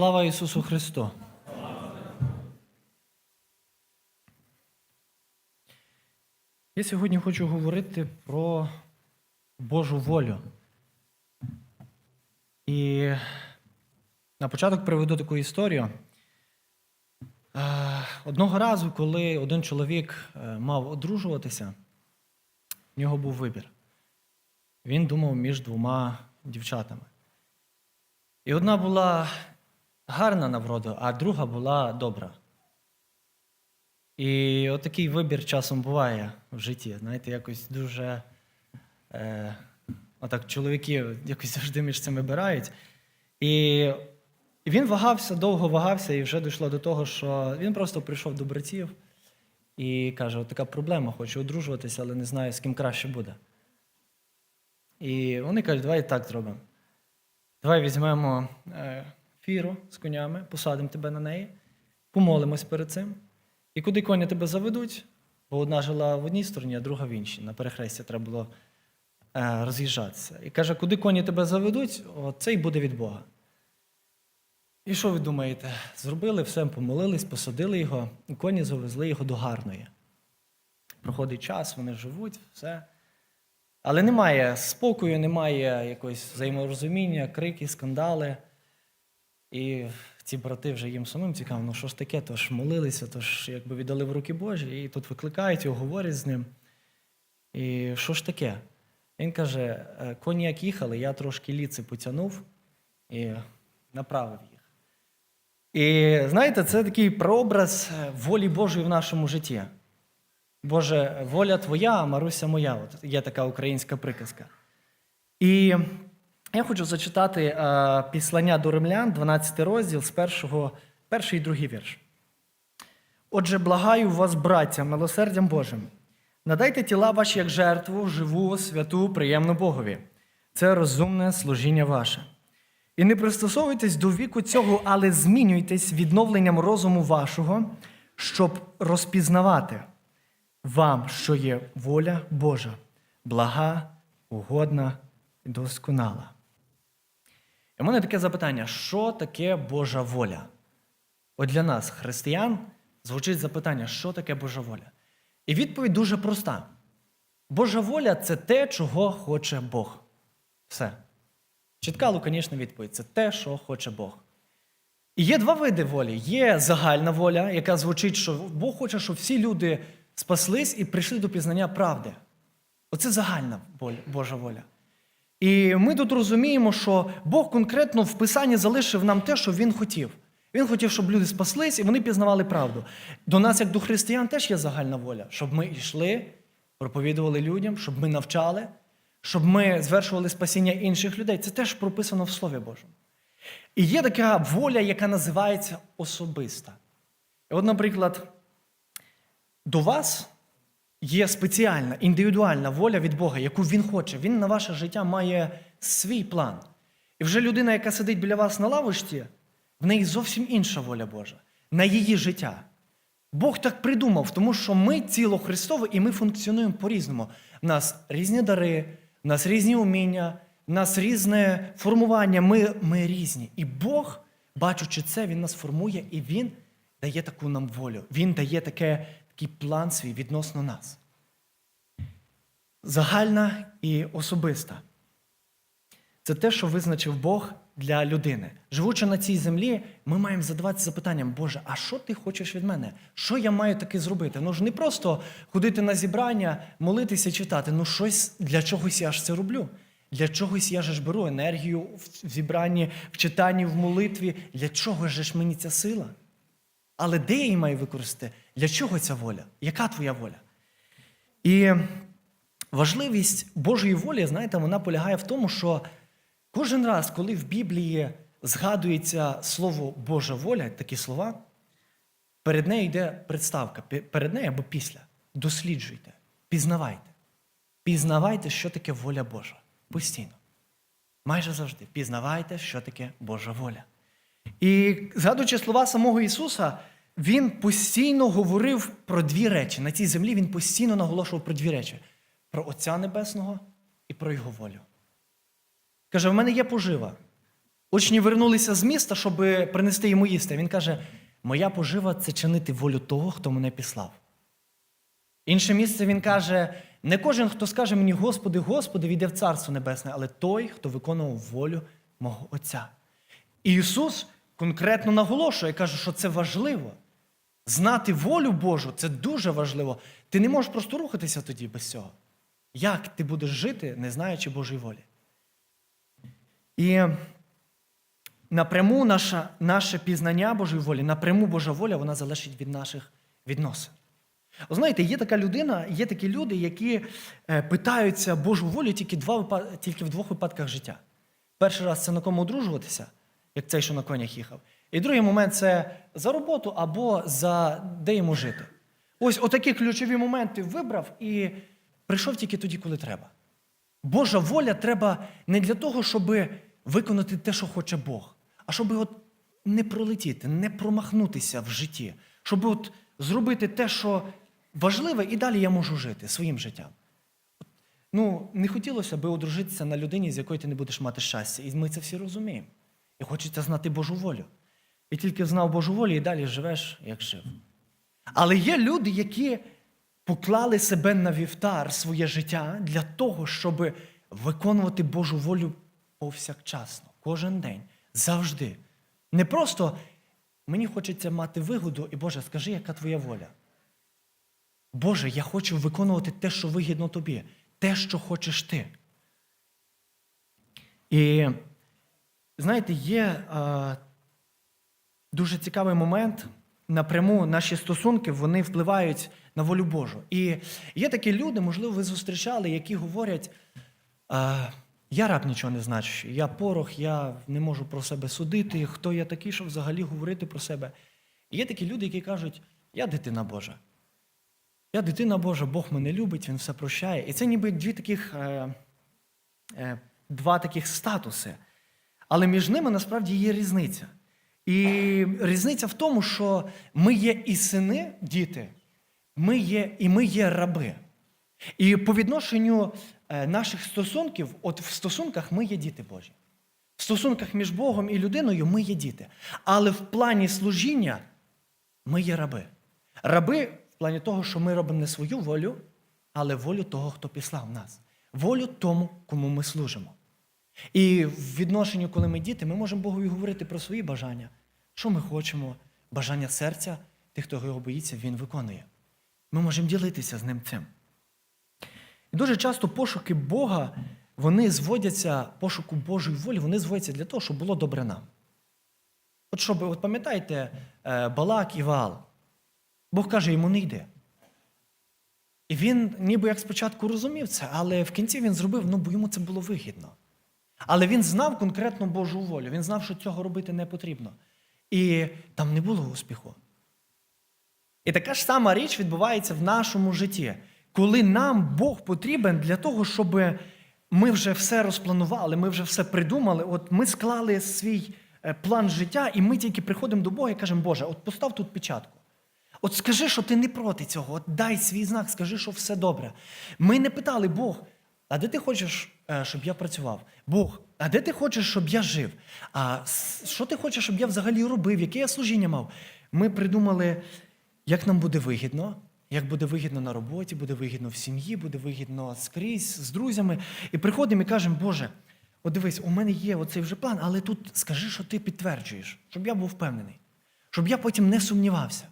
Слава Ісусу Христу! Я сьогодні хочу говорити про Божу волю. І на початок приведу таку історію. Е, Одного разу, коли один чоловік е, мав одружуватися, в нього був вибір. Він думав між двома дівчатами. І одна була гарна на а друга була добра. І отакий вибір часом буває в житті. Знаєте, якось дуже. Е, отак чоловіки якось завжди між цим вибирають. І він вагався, довго вагався, і вже дійшло до того, що він просто прийшов до братів і каже: така проблема, хочу одружуватися, але не знаю, з ким краще буде. І вони кажуть, давай так зробимо. Давай візьмемо е, фіру з конями, посадимо тебе на неї, помолимось перед цим. І куди коні тебе заведуть, бо одна жила в одній стороні, а друга в іншій. На перехресті треба було е, роз'їжджатися. І каже, куди коні тебе заведуть, це й буде від Бога. І що ви думаєте? Зробили все, помолились, посадили його, і коні завезли його до гарної. Проходить час, вони живуть, все. Але немає спокою, немає якогось взаєморозуміння, крики, скандали. І ці брати вже їм самим цікаво, ну що ж таке, то ж молилися, то ж якби віддали в руки Божі, і тут викликають його, говорять з ним. І що ж таке? Він каже: «Е, коні як їхали, я трошки ліци потягнув і направив їх. І знаєте, це такий прообраз е, волі Божої в нашому житті. Боже, воля твоя, а Маруся моя. От є така українська приказка. І я хочу зачитати е, післання до римлян, 12 розділ з першого, перший і другий вірш. Отже, благаю вас, браття, милосердям Божим, надайте тіла ваші як жертву, живу, святу, приємну Богові. Це розумне служіння ваше. І не пристосовуйтесь до віку цього, але змінюйтесь відновленням розуму вашого, щоб розпізнавати вам, що є воля Божа, блага, угодна і досконала. І в мене таке запитання: що таке Божа воля? От для нас, християн, звучить запитання, що таке Божа воля? І відповідь дуже проста: Божа воля це те, чого хоче Бог. Все. Чітка лаконічна відповідь це те, що хоче Бог. І є два види волі. Є загальна воля, яка звучить, що Бог хоче, щоб всі люди спаслись і прийшли до пізнання правди. Оце загальна Божа воля. І ми тут розуміємо, що Бог конкретно в Писанні залишив нам те, що Він хотів. Він хотів, щоб люди спаслись і вони пізнавали правду. До нас, як до християн, теж є загальна воля, щоб ми йшли, проповідували людям, щоб ми навчали, щоб ми звершували спасіння інших людей. Це теж прописано в Слові Божому. І є така воля, яка називається особиста. І от, наприклад, до вас є спеціальна, індивідуальна воля від Бога, яку Він хоче. Він на ваше життя має свій план. І вже людина, яка сидить біля вас на лавочці, в неї зовсім інша воля Божа на її життя. Бог так придумав, тому що ми тіло Христове і ми функціонуємо по-різному. У нас різні дари, у нас різні уміння, у нас різне формування. Ми, ми різні. І Бог, бачучи це, Він нас формує і Він дає таку нам волю. Він дає таке, такий план свій відносно нас. Загальна і особиста. Це те, що визначив Бог для людини. Живучи на цій землі, ми маємо задаватися запитанням, Боже, а що ти хочеш від мене? Що я маю таки зробити? Ну ж не просто ходити на зібрання, молитися, читати. Ну, щось для чогось я ж це роблю. Для чогось я ж беру енергію в зібранні, в читанні, в молитві. Для чого ж мені ця сила? Але де я її маю використати? Для чого ця воля? Яка твоя воля? І важливість Божої волі, знаєте, вона полягає в тому, що кожен раз, коли в Біблії згадується слово Божа воля, такі слова, перед нею йде представка, перед нею або після. Досліджуйте, пізнавайте. Пізнавайте, що таке воля Божа. Постійно. Майже завжди. Пізнавайте, що таке Божа воля. І згадуючи слова самого Ісуса, Він постійно говорив про дві речі. На цій землі Він постійно наголошував про дві речі: про Отця Небесного і про Його волю. Каже: в мене є пожива. Учні вернулися з міста, щоб принести йому їсти. Він каже: Моя пожива це чинити волю того, хто мене післав. Інше місце він каже: не кожен, хто скаже мені, Господи, Господи, війде в Царство Небесне, але той, хто виконував волю мого Отця. І Ісус конкретно наголошує, каже, що це важливо. Знати волю Божу це дуже важливо. Ти не можеш просто рухатися тоді без цього. Як ти будеш жити, не знаючи Божої волі? І напряму наше, наше пізнання Божої волі, напряму Божа воля, вона залежить від наших відносин. Знаєте, є така людина, є такі люди, які е, питаються Божу волю тільки, два, тільки в двох випадках життя. Перший раз це на кому одружуватися, як цей, що на конях їхав. І другий момент це за роботу або за де йому жити. Ось отакі ключові моменти вибрав і прийшов тільки тоді, коли треба. Божа воля треба не для того, щоб виконати те, що хоче Бог, а щоб от не пролетіти, не промахнутися в житті, щоб от зробити те, що важливе, і далі я можу жити своїм життям. Ну, не хотілося би одружитися на людині, з якою ти не будеш мати щастя. І ми це всі розуміємо. І хочеться знати Божу волю. І тільки знав Божу волю, і далі живеш, як жив. Але є люди, які поклали себе на вівтар своє життя для того, щоб виконувати Божу волю повсякчасно, кожен день, завжди. Не просто мені хочеться мати вигоду, і Боже, скажи, яка твоя воля. Боже, я хочу виконувати те, що вигідно тобі, те, що хочеш ти. І знаєте, є дуже цікавий момент. Напряму наші стосунки вони впливають на волю Божу. І є такі люди, можливо, ви зустрічали, які говорять: я раб нічого не значу, я порох, я не можу про себе судити, хто я такий, щоб взагалі говорити про себе. І є такі люди, які кажуть, я дитина Божа. Я дитина Божа, Бог мене любить, Він все прощає. І це ніби дві таких, е, е, два таких статуси. Але між ними насправді є різниця. І різниця в тому, що ми є і сини, діти, ми є, і ми є раби. І по відношенню е, наших стосунків, от в стосунках ми є діти Божі. В стосунках між Богом і людиною ми є діти. Але в плані служіння ми є раби. Раби в плані того, що ми робимо не свою волю, але волю того, хто післав нас. Волю тому, кому ми служимо. І в відношенню, коли ми діти, ми можемо Богові говорити про свої бажання, що ми хочемо, бажання серця, тих, хто його боїться, він виконує. Ми можемо ділитися з ним цим. І дуже часто пошуки Бога, вони зводяться, пошуку Божої волі, вони зводяться для того, щоб було добре нам. От щоб, от пам'ятаєте, е, Балак і Ваал. Бог каже, йому не йде. І він ніби як спочатку розумів це, але в кінці він зробив, ну, бо йому це було вигідно. Але він знав конкретно Божу волю. Він знав, що цього робити не потрібно. І там не було успіху. І така ж сама річ відбувається в нашому житті, коли нам Бог потрібен для того, щоб ми вже все розпланували, ми вже все придумали. От ми склали свій е, план життя, і ми тільки приходимо до Бога і кажемо, Боже, от постав тут печатку. От скажи, що ти не проти цього, от дай свій знак, скажи, що все добре. Ми не питали Бог, а де ти хочеш, е, щоб я працював? Бог, а де ти хочеш, щоб я жив? А що ти хочеш, щоб я взагалі робив? Яке я служіння мав? Ми придумали, як нам буде вигідно, як буде вигідно на роботі, буде вигідно в сім'ї, буде вигідно скрізь з друзями. І приходимо і кажемо, Боже, от дивись, у мене є оцей вже план, але тут скажи, що ти підтверджуєш, щоб я був впевнений, щоб я потім не сумнівався.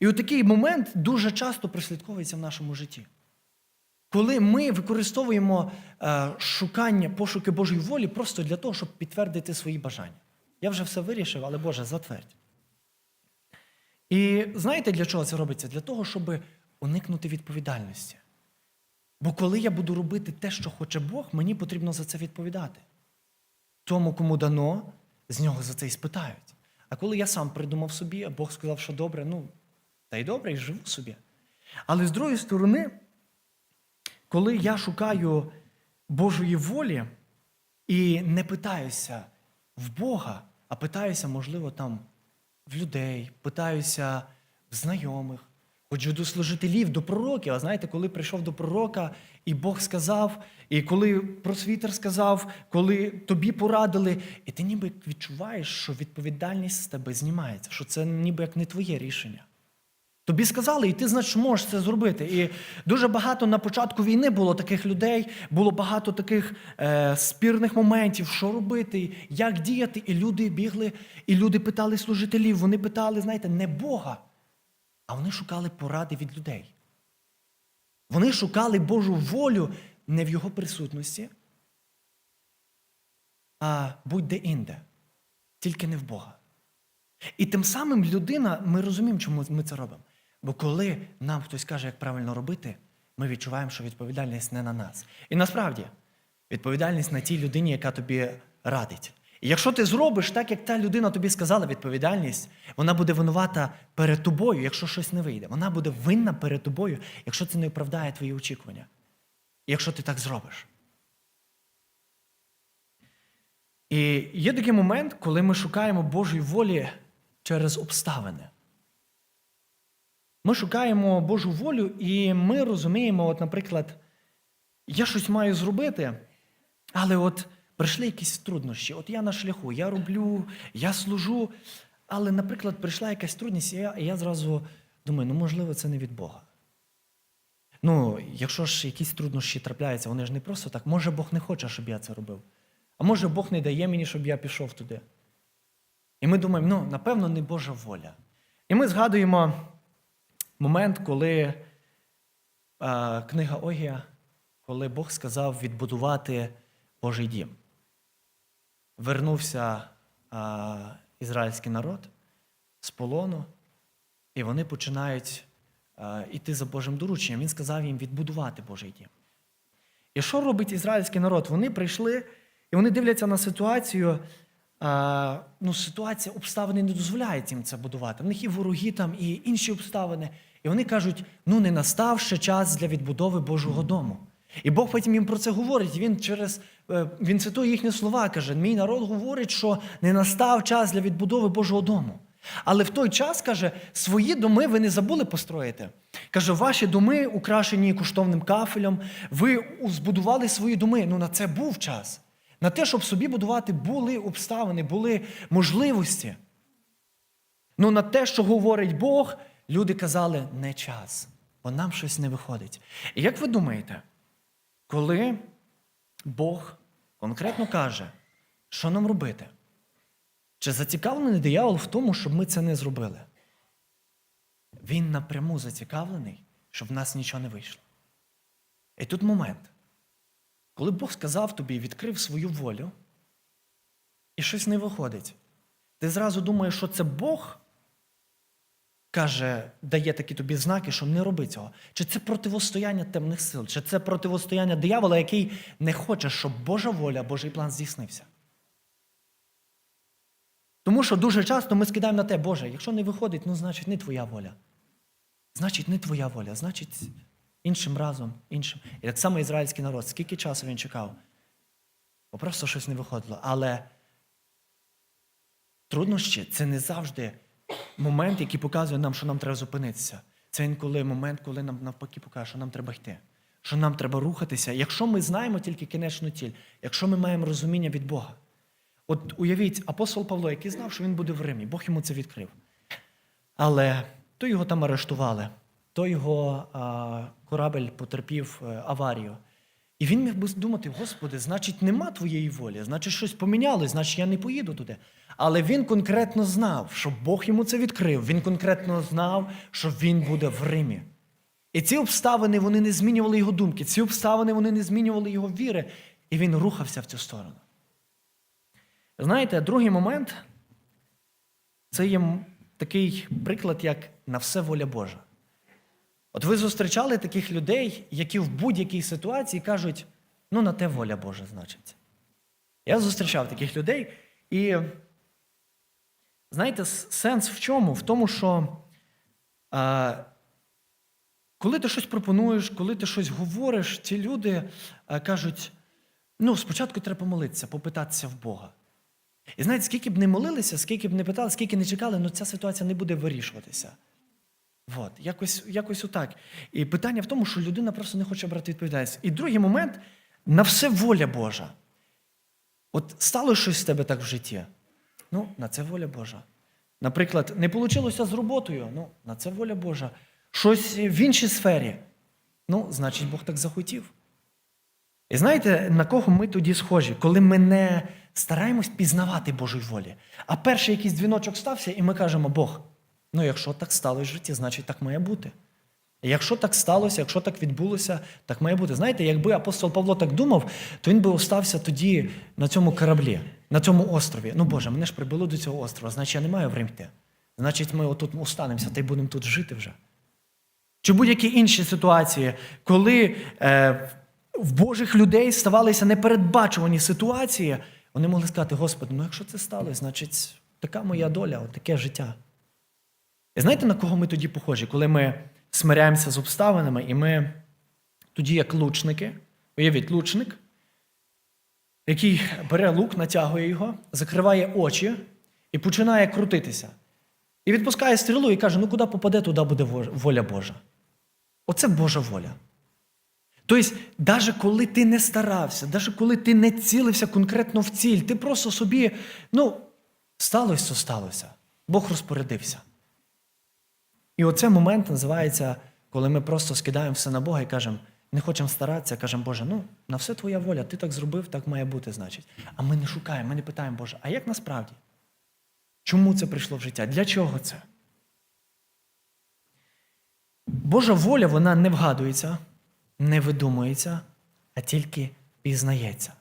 І от момент дуже часто прослідковується в нашому житті. Коли ми використовуємо е, шукання, пошуки Божої волі просто для того, щоб підтвердити свої бажання. Я вже все вирішив, але Боже, затвердь. І знаєте, для чого це робиться? Для того, щоб уникнути відповідальності. Бо коли я буду робити те, що хоче Бог, мені потрібно за це відповідати. Тому, кому дано, з нього за це і спитають. А коли я сам придумав собі, а Бог сказав, що добре, ну, та й добре, і живу собі. Але з другої сторони, коли я шукаю Божої волі і не питаюся в Бога, а питаюся, можливо, там в людей, питаюся в знайомих, Ходжу до служителів, до пророків. А знаєте, коли прийшов до пророка, і Бог сказав, і коли просвітер сказав, коли тобі порадили, і ти ніби відчуваєш, що відповідальність з тебе знімається, що це ніби як не твоє рішення. Тобі сказали, і ти значить можеш це зробити. І дуже багато на початку війни було таких людей, було багато таких е, спірних моментів, що робити, як діяти. І люди бігли, і люди питали служителів. Вони питали, знаєте, не Бога, а вони шукали поради від людей. Вони шукали Божу волю не в його присутності, а будь-де інде, тільки не в Бога. І тим самим людина, ми розуміємо, чому ми це робимо. Бо коли нам хтось каже, як правильно робити, ми відчуваємо, що відповідальність не на нас. І насправді відповідальність на тій людині, яка тобі радить. І якщо ти зробиш так, як та людина тобі сказала відповідальність, вона буде винувата перед тобою, якщо щось не вийде. Вона буде винна перед тобою, якщо це не оправдає твої очікування. І якщо ти так зробиш. І є такий момент, коли ми шукаємо Божої волі через обставини. Ми шукаємо Божу волю, і ми розуміємо, от, наприклад, я щось маю зробити, але от прийшли якісь труднощі. От я на шляху, я роблю, я служу, але, наприклад, прийшла якась трудність, і я, і я зразу думаю, ну, можливо, це не від Бога. Ну, якщо ж якісь труднощі трапляються, вони ж не просто так. Може, Бог не хоче, щоб я це робив. А може, Бог не дає мені, щоб я пішов туди. І ми думаємо, ну, напевно, не Божа воля. І ми згадуємо момент, коли е, книга Огія, коли Бог сказав відбудувати Божий дім. Вернувся е, ізраїльський народ з полону, і вони починають е, йти за Божим дорученням. Він сказав їм відбудувати Божий дім. І що робить ізраїльський народ? Вони прийшли і вони дивляться на ситуацію. Ну, ситуація, обставини не дозволяють їм це будувати. В них і вороги там, і інші обставини. І вони кажуть: ну не настав ще час для відбудови Божого дому. І Бог потім їм про це говорить. Він через е, він цитує їхні слова, каже: Мій народ говорить, що не настав час для відбудови Божого дому. Але в той час, каже, свої доми ви не забули построїти. Каже, ваші доми украшені коштовним кафелем, ви збудували свої доми. Ну на це був час. На те, щоб собі будувати, були обставини, були можливості. Ну, на те, що говорить Бог, люди казали, не час, бо нам щось не виходить. І як ви думаєте, коли Бог конкретно каже, що нам робити? Чи зацікавлений диявол в тому, щоб ми це не зробили? Він напряму зацікавлений, щоб в нас нічого не вийшло. І тут момент. Коли Бог сказав тобі, відкрив свою волю, і щось не виходить, ти зразу думаєш, що це Бог каже, дає такі тобі знаки, що не роби цього. Чи це противостояння темних сил, чи це противостояння диявола, який не хоче, щоб Божа воля, Божий план здійснився. Тому що дуже часто ми скидаємо на те, Боже, якщо не виходить, ну значить не твоя воля. Значить, не твоя воля, значить іншим разом, іншим. І так само ізраїльський народ, скільки часу він чекав, бо просто щось не виходило. Але труднощі це не завжди момент, який показує нам, що нам треба зупинитися. Це інколи момент, коли нам навпаки покаже, що нам треба йти, що нам треба рухатися. Якщо ми знаємо тільки кінечну ціль, якщо ми маємо розуміння від Бога. От уявіть, апостол Павло, який знав, що він буде в Римі, Бог йому це відкрив. Але то його там арештували, то його а, корабель потерпів аварію. І він міг би думати: Господи, значить, нема твоєї волі, значить, щось помінялось, значить, я не поїду туди. Але він конкретно знав, що Бог йому це відкрив. Він конкретно знав, що він буде в Римі. І ці обставини вони не змінювали його думки, ці обставини вони не змінювали його віри, і він рухався в цю сторону. Знаєте, другий момент це є такий приклад, як на все воля Божа. От ви зустрічали таких людей, які в будь-якій ситуації кажуть, ну на те воля Божа, значить. Я зустрічав таких людей, і знаєте, сенс в чому? В тому, що а, коли ти щось пропонуєш, коли ти щось говориш, ці люди а, кажуть: ну, спочатку треба помолитися, попитатися в Бога. І знаєте, скільки б не молилися, скільки б не питали, скільки не чекали, ну ця ситуація не буде вирішуватися. От, якось, якось отак. І питання в тому, що людина просто не хоче брати відповідальність. І другий момент на все воля Божа. От стало щось з тебе так в житті. Ну, на це воля Божа. Наприклад, не вийшло з роботою, ну, на це воля Божа. Щось в іншій сфері. Ну, значить, Бог так захотів. І знаєте, на кого ми тоді схожі, коли ми не стараємось пізнавати Божої волі. А перший якийсь дзвіночок стався, і ми кажемо, Бог, ну якщо так сталося в житті, значить так має бути. Якщо так сталося, якщо так відбулося, так має бути. Знаєте, якби апостол Павло так думав, то він би остався тоді на цьому кораблі, на цьому острові. Ну Боже, мене ж прибило до цього острова, значить я не маю в Рим йти. Значить, ми отут останемося та й будемо тут жити вже. Чи будь-які інші ситуації, коли е, в Божих людей ставалися непередбачувані ситуації, вони могли сказати, Господи, ну якщо це сталося, значить така моя доля, таке життя. І знаєте, на кого ми тоді похожі, коли ми смиряємося з обставинами, і ми тоді, як лучники, уявіть, лучник, який бере лук, натягує його, закриває очі і починає крутитися. І відпускає стрілу і каже: ну куди попаде, туди буде воля Божа. Оце Божа воля. Тобто, навіть коли ти не старався, навіть коли ти не цілився конкретно в ціль, ти просто собі, ну, сталося, сталося. Бог розпорядився. І оцей момент називається, коли ми просто скидаємо все на Бога і кажемо, не хочемо старатися, кажемо, Боже, ну, на все твоя воля, ти так зробив, так має бути, значить. А ми не шукаємо, ми не питаємо, Боже, а як насправді? Чому це прийшло в життя? Для чого це? Божа воля, вона не вгадується, не видумується, а тільки пізнається.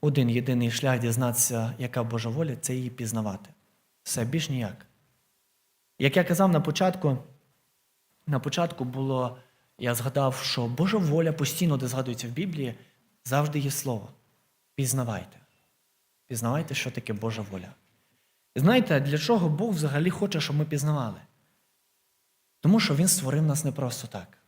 Один єдиний шлях дізнатися, яка Божа воля, це її пізнавати. Все більш ніяк. Як я казав на початку, на початку було, я згадав, що Божа воля постійно, де згадується в Біблії, завжди є слово. Пізнавайте. Пізнавайте, що таке Божа воля. І знаєте, для чого Бог взагалі хоче, щоб ми пізнавали? Тому що Він створив нас не просто так.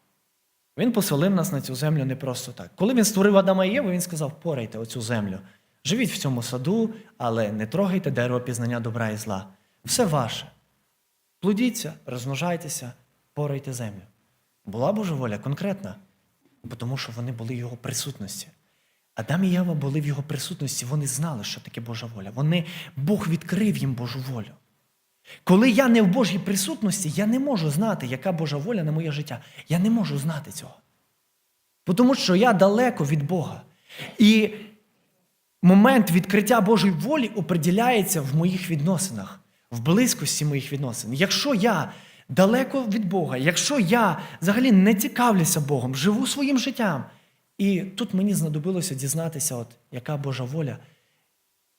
Він поселив нас на цю землю не просто так. Коли він створив Адама і Єву, він сказав: порайте оцю землю. Живіть в цьому саду, але не трогайте дерево пізнання добра і зла. Все ваше. Плодіться, розмножайтеся, порайте землю. Була Божа воля конкретна, тому що вони були в його присутності. Адам і Єва були в його присутності, вони знали, що таке Божа воля. Вони, Бог відкрив їм Божу волю. Коли я не в Божій присутності, я не можу знати, яка Божа воля на моє життя. Я не можу знати цього. Тому що я далеко від Бога. І момент відкриття Божої волі определяється в моїх відносинах, в близькості моїх відносин. Якщо я далеко від Бога, якщо я взагалі не цікавлюся Богом, живу своїм життям, і тут мені знадобилося дізнатися, от, яка Божа воля.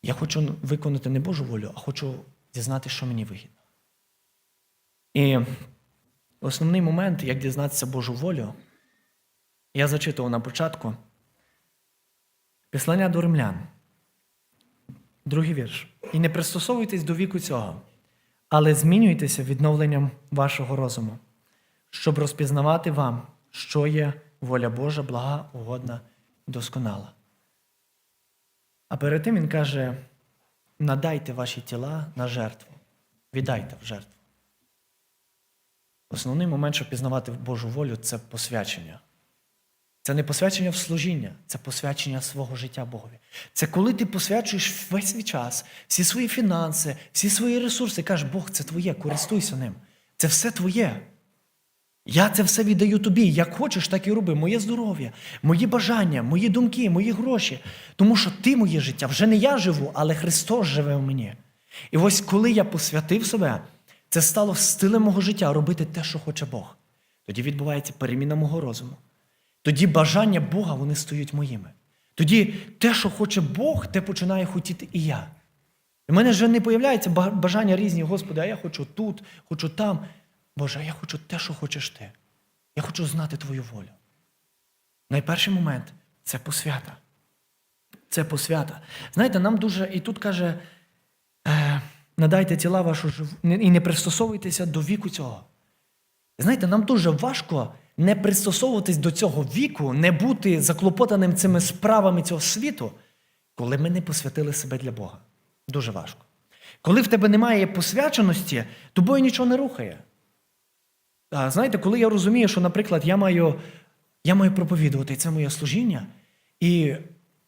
Я хочу виконати не Божу волю, а хочу дізнатися, що мені вигідно. І основний момент, як дізнатися Божу волю, я зачитував на початку Післання до римлян. Другий вірш. І не пристосовуйтесь до віку цього, але змінюйтеся відновленням вашого розуму, щоб розпізнавати вам, що є воля Божа, блага, угодна і досконала. А перед тим він каже: надайте ваші тіла на жертву, віддайте в жертву. Основний момент, щоб пізнавати Божу волю, це посвячення. Це не посвячення в служіння, це посвячення свого життя Богові. Це коли ти посвячуєш весь свій час, всі свої фінанси, всі свої ресурси, кажеш, Бог, це твоє, користуйся ним. Це все твоє. Я це все віддаю тобі. Як хочеш, так і роби. Моє здоров'я, мої бажання, мої думки, мої гроші. Тому що ти моє життя. Вже не я живу, але Христос живе в мені. І ось коли я посвятив себе, це стало стилем мого життя робити те, що хоче Бог. Тоді відбувається переміна мого розуму. Тоді бажання Бога вони стають моїми. Тоді те, що хоче Бог, те починає хотіти і я. В мене вже не появляється бажання різні, Господи, а я хочу тут, хочу там. Боже, я хочу те, що хочеш ти. Я хочу знати Твою волю. Найперший момент це посвята. Це посвята. Знаєте, нам дуже, і тут каже, е, надайте тіла вашу живу і не пристосовуйтеся до віку цього. Знаєте, нам дуже важко не пристосовуватись до цього віку, не бути заклопотаним цими справами цього світу, коли ми не посвятили себе для Бога. Дуже важко. Коли в тебе немає посвяченості, тобою нічого не рухає. А, знаєте, коли я розумію, що, наприклад, я маю, я маю проповідувати, це моє служіння, і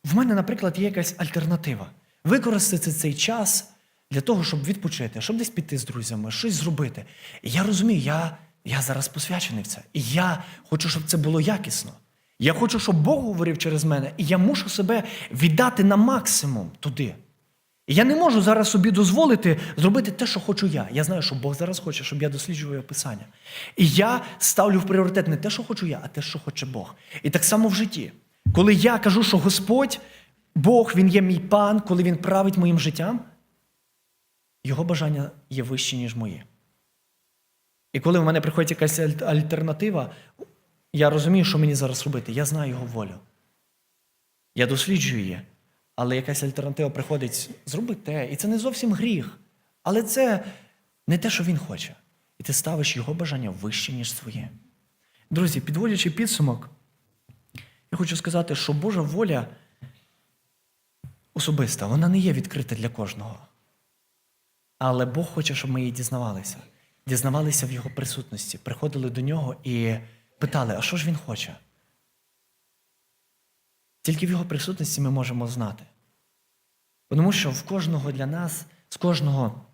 в мене, наприклад, є якась альтернатива. Використати цей час для того, щоб відпочити, щоб десь піти з друзями, щось зробити. І я розумію, я, я зараз посвячений в це. І я хочу, щоб це було якісно. Я хочу, щоб Бог говорив через мене, і я мушу себе віддати на максимум туди. І я не можу зараз собі дозволити зробити те, що хочу я. Я знаю, що Бог зараз хоче, щоб я досліджував писання. І я ставлю в пріоритет не те, що хочу я, а те, що хоче Бог. І так само в житті. Коли я кажу, що Господь, Бог, Він є мій пан, коли Він править моїм життям, його бажання є вищі, ніж мої. І коли в мене приходить якась альтернатива, я розумію, що мені зараз робити. Я знаю його волю. Я досліджую її. Але якась альтернатива приходить, зроби те. І це не зовсім гріх. Але це не те, що він хоче. І ти ставиш його бажання вище, ніж своє. Друзі, підводячи підсумок, я хочу сказати, що Божа воля особиста, вона не є відкрита для кожного. Але Бог хоче, щоб ми її дізнавалися. Дізнавалися в його присутності, приходили до нього і питали, а що ж він хоче? Тільки в його присутності ми можемо знати. Тому що в кожного для нас, з кожного,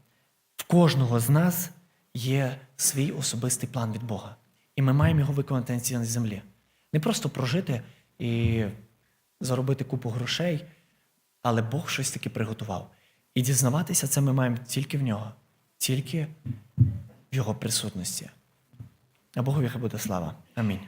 в кожного з нас є свій особистий план від Бога. І ми маємо його виконати на цій землі. Не просто прожити і заробити купу грошей, але Бог щось таки приготував. І дізнаватися це ми маємо тільки в нього, тільки в його присутності. А Богові хай буде слава. Амінь.